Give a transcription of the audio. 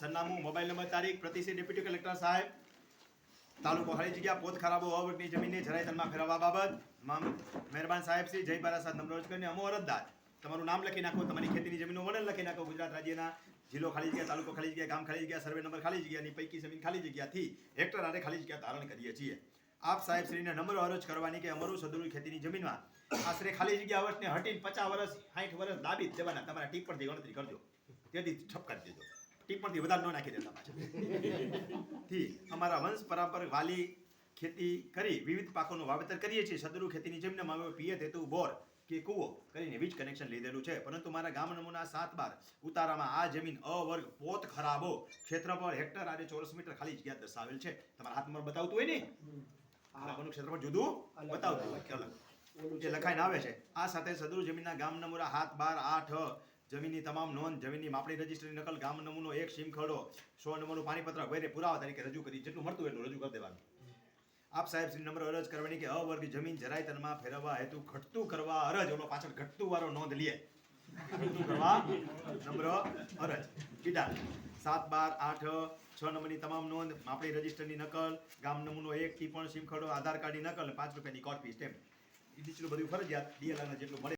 સરનામું, mobile number, તારીખ પ્રતિશ્રી deputy collector સાહેબ. તાલુકો ખાલી જગ્યા, પોત ખરાબો અવર્ગની જમીનને જરાય તનમાં ફેરવવા બાબત. મહેરબાન સાહેબ શ્રી, જય બારાસાદ નંબર રોજ કરીને અમો અરજદાર. તમારું નામ લખી નાખો, તમારી ખેતીની જમીનનું વર્ણન લખી નાખો. ગુજરાત રાજ્યના જિલ્લો ખાલી જગ્યા, તાલુકો ખાલી જગ્યા, ગામ ખાલી જગ્યા, સર્વે નંબર ખાલી જગ્યાની પૈકી જમીન ખાલી જગ્યાથી હેક્ટર આરે ખાલી જગ્યા ધારણ કરીએ છીએ. આપ સાહેબ શ્રીને નમ્ર અરજ કરવાની કે અમારું સદરૂ ખેતીની જમીનમાં આશરે ખાલી જગ્યા વર્ષને હટીને પચાસ વર્ષ સાઠ વર્ષ લાબી જવાના તમારા ટીપ પરથી ગણતરી કરજો. તેથી ઠપ કરી દેજો. પરથી વધારે ન નાખી દેતા પાછા. થી અમારા વંશ પરંપર વાલી ખેતી કરી વિવિધ પાકોનું વાવેતર કરીએ છીએ. સદરૂ ખેતીની જેમને અમે પિયત હેતુ બોર કે કૂવો કરીને વીજ કનેક્શન લીધેલું છે. પરંતુ મારા ગામ નમૂના સાત બાર ઉતારામાં આ જમીન અવર્ગ પોત ખરાબો ક્ષેત્રફળ હેક્ટર આરે ચોરસ મીટર ખાલી જગ્યા દર્શાવેલ છે. તમારા હાથમાં બતાવતું હોય ને? ખરાબોનું ક્ષેત્રફળ જુદું બતાવતું હોય અલગ. જે લખાઈને આવે છે. આ સાથે સદરૂ જમીનના ગામ નમૂના હાથ બાર આઠ જમીનની તમામ નોંધ, જમીનની માપણી રજિસ્ટરની નકલ, ગામ નમૂનો એક, સીમ ખરડો, સો નંબરનું પાણીપત્રક વગેરે પુરાવા તરીકે રજૂ કરી. જેટલું મળતું એટલું રજૂ કરી દેવાનું. આપ સાહેબ શ્રી નંબર અરજ કરવાની કે અવર્ગ જમીન જરાય તનમાં ફેરવવા હેતુ ઘટતું કરવા અરજ. ઓલો પાછળ ઘટતું વાળો નોંધ લે. ઘટતું નમ્ર અરજ. કીધા સાત બાર આઠ છ નંબરની તમામ નોંધ, માપણી રજીસ્ટરની નકલ, ગામ નમૂનો એક ટીપણ સીમ ખરડો, આધાર કાર્ડની નકલ પાંચ રૂપિયાની કોપી સ્ટેમ્પ એ જેટલું બધું ફરજિયાત ડીએલઆરના જેટલું મળે